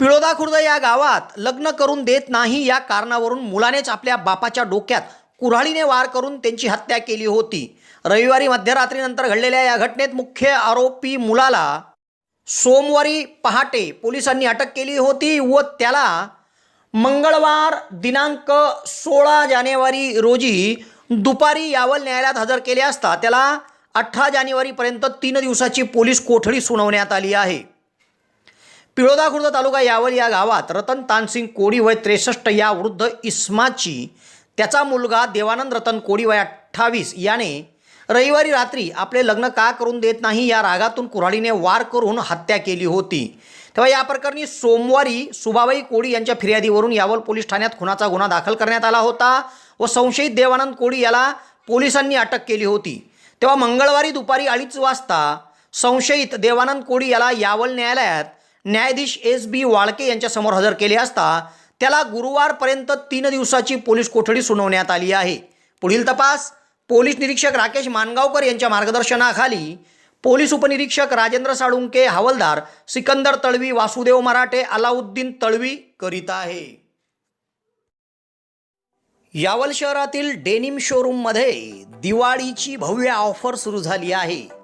पिळोदा खुर्द या गावात लग्न करून देत नाही या कारणावरून मुलानेच आपल्या बापाच्या डोक्यात कुऱ्हाडीने वार करून त्यांची हत्या केली होती. रविवारी मध्यरात्रीनंतर घडलेल्या या घटनेत मुख्य आरोपी मुलाला सोमवारी पहाटे पोलिसांनी अटक केली होती व त्याला मंगळवार दिनांक सोळा जानेवारी रोजी दुपारी यावल न्यायालयात हजर केले असता त्याला अठरा जानेवारीपर्यंत तीन दिवसाची पोलीस कोठडी सुनावण्यात आली आहे. पिळोदा खुर्द तालुका यावल या गावात रतन तानसिंग कोडी वय त्रेसष्ट या वृद्ध इस्माची त्याचा मुलगा देवानंद रतन कोडी वय अठ्ठावीस याने रविवारी रात्री आपले लग्न का करून देत नाही या रागातून कुऱ्हाडीने वार करून हत्या केली होती. तेव्हा या प्रकरणी सोमवारी सुभाबाई कोडी यांच्या फिर्यादीवरून यावल पोलीस ठाण्यात खुनाचा गुन्हा दाखल करण्यात आला होता व संशयित देवानंद कोडी याला पोलिसांनी अटक केली होती. तेव्हा मंगळवारी दुपारी अडीच वाजता संशयित देवानंद कोडी याला यावल न्यायालयात न्यायाधीश एस बी वाळके यांच्यासमोर हजर केले असता त्याला गुरुवारपर्यंत तीन दिवसाची पोलीस कोठडी सुनावण्यात आली आहे. पुढील तपास पोलीस निरीक्षक राकेश मानगावकर यांच्या मार्गदर्शनाखाली पोलीस उपनिरीक्षक राजेंद्र साळुंके हवालदार सिकंदर तळवी वासुदेव मराठे अलाउद्दीन तळवी करीत आहे. यावल शहरातील डेनिम शोरूममध्ये दिवाळीची भव्य ऑफर सुरू झाली आहे.